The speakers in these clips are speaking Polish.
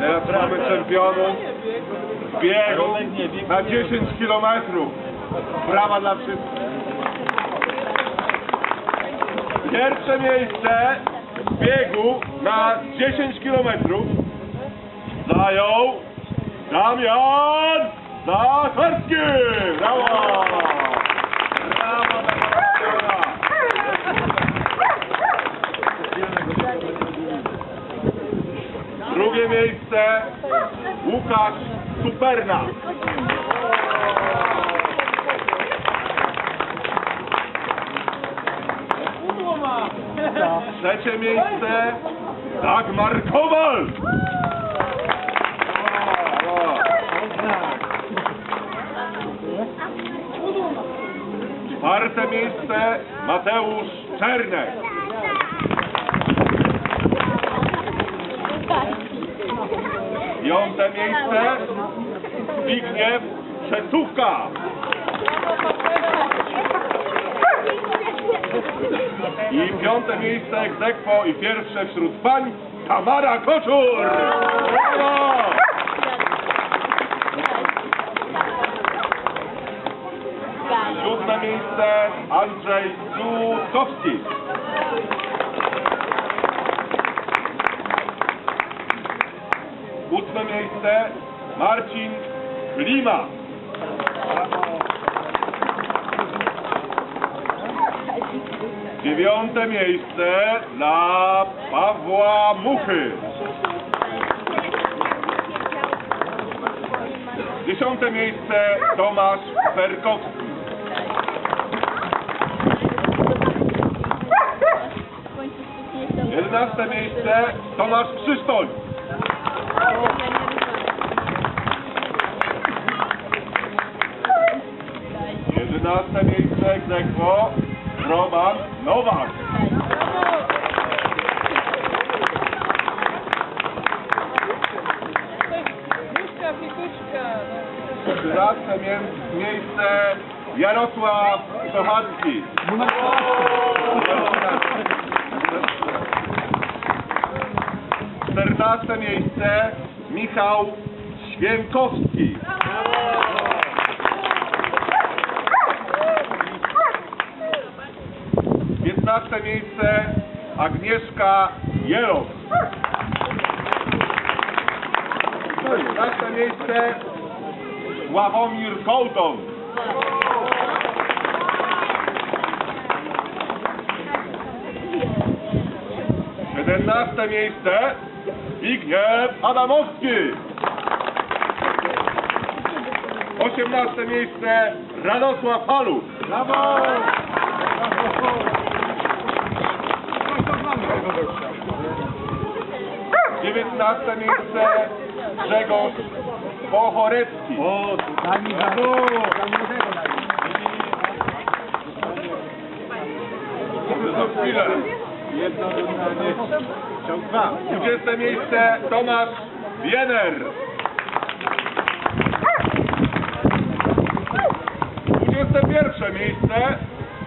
Teraz mamy czempionów w biegu na 10 kilometrów. Brawa dla wszystkich. Pierwsze miejsce w biegu na 10 kilometrów zajął Damian Zacharski! Brawo Łukasz Superna. Trzecie miejsce Dagmar Kowal. Czwarte miejsce Mateusz Czernek. Piąte miejsce Zbigniew Przecówka. I piąte miejsce egzekwo i pierwsze wśród pań Tamara Koczur. Brawo! Siódme miejsce Andrzej Dudkowski. Miejsce Marcin Klima. Dziewiąte miejsce dla Pawła Muchy. Dziesiąte miejsce Tomasz Perkowski. Jedenaste miejsce Tomasz Krzysztof. Jedenaste miejsce egzekwo Roman Nowak. Trzynaste mie- miejsce Jarosław Sochacki. Czternaste miejsce Michał Świękowski. Miejsce Agnieszka Jelos. Piętnaste miejsce Sławomir Kołton. Siedemnaste miejsce Zbigniew Adamowski. Osiemnaste miejsce Radosław Haluch. Brawo! Dziewiętnaste miejsce Grzegorz Pochorecki. O, za chwilę. Jedno. Ciąg dwa. 20 miejsce Tomasz Wiener. 21 miejsce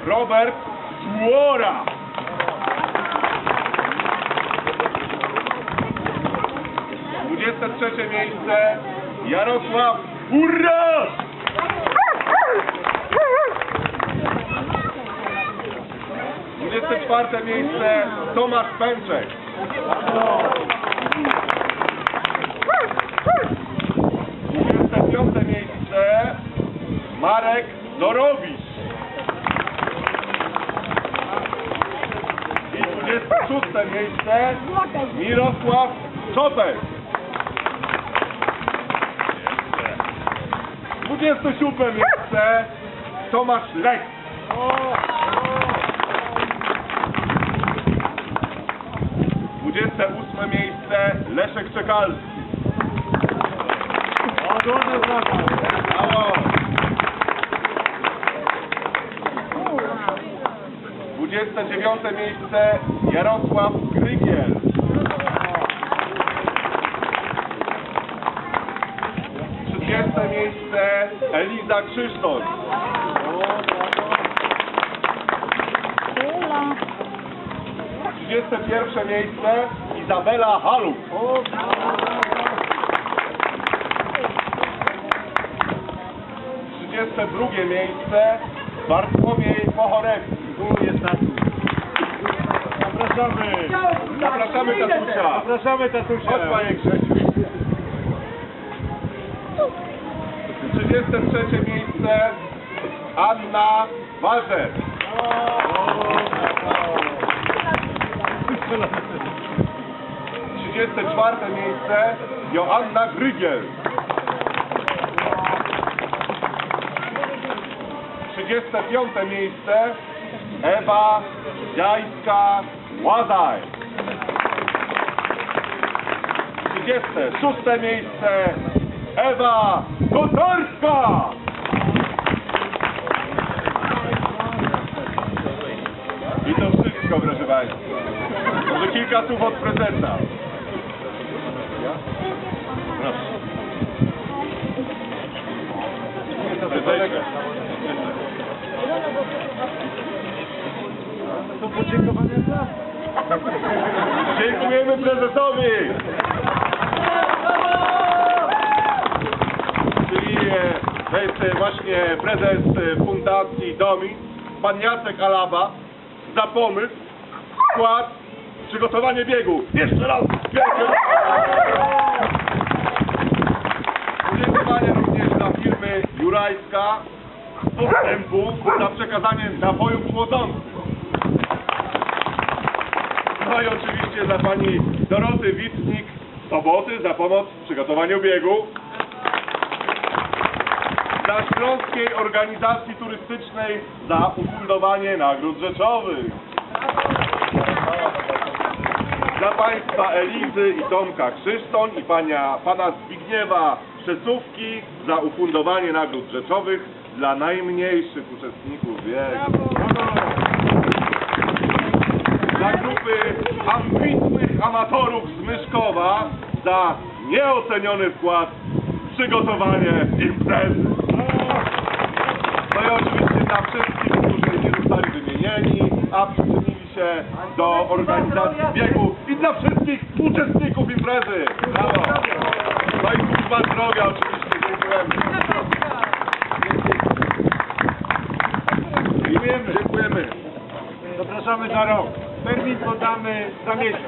Robert Słora. 23 miejsce Jarosław Urras. 24 miejsce Tomasz Pęczek. 25 miejsce Marek Dorowicz. I 26 miejsce Mirosław Czopek. 27 miejsce Tomasz Lech. Dwudzieste ósme miejsce Leszek Czekalski. Brawo! 29 miejsce Jarosław Grygiel. 30 miejsce Eliza Krzysztof. 30 31 miejsce Izabela Haluk. Trzydzieste drugie miejsce Bartłomiej Pochorewski. Tu jest tatuś. Zapraszamy. Zapraszamy tatusia. Zapraszamy tatusia. Chodź panie Grzesiu. 33 miejsce Anna Warzew. 34 miejsce Joanna Grygiel. 35 miejsce Ewa Jajska-Łazaj. 36 miejsce Ewa Kotarska. I to wszystko, proszę Państwa. Może kilka słów od prezesa. Proszę. To podziękowania dla Dziękujemy prezesowi! Właśnie prezes e, Fundacji DOMI, pan Jacek Alaba, za pomysł, wkład, przygotowanie biegu. Jeszcze raz! Wielkie! Podziękowanie również dla firmy Jurajska z postępu za przekazanie napojów chłodzących. No i oczywiście dla pani Doroty Witnik z Soboty za pomoc w przygotowaniu biegu. Dla Śląskiej Organizacji Turystycznej za ufundowanie nagród rzeczowych. Dla państwa Elizy i Tomka Krzysztoń i pania, pana Zbigniewa Szecówki za ufundowanie nagród rzeczowych dla najmniejszych uczestników biegu dla grupy ambitnych amatorów z Myszkowa za nieoceniony wkład w przygotowanie imprezy. No i oczywiście dla wszystkich, którzy nie zostali wymienieni, a przyczynili się do organizacji biegu i dla wszystkich uczestników imprezy. Brawo! No i służba zdrowia oczywiście, dziękujemy. Dziękujemy. Dziękujemy. Zapraszamy za rok. Termin podamy za miesiąc.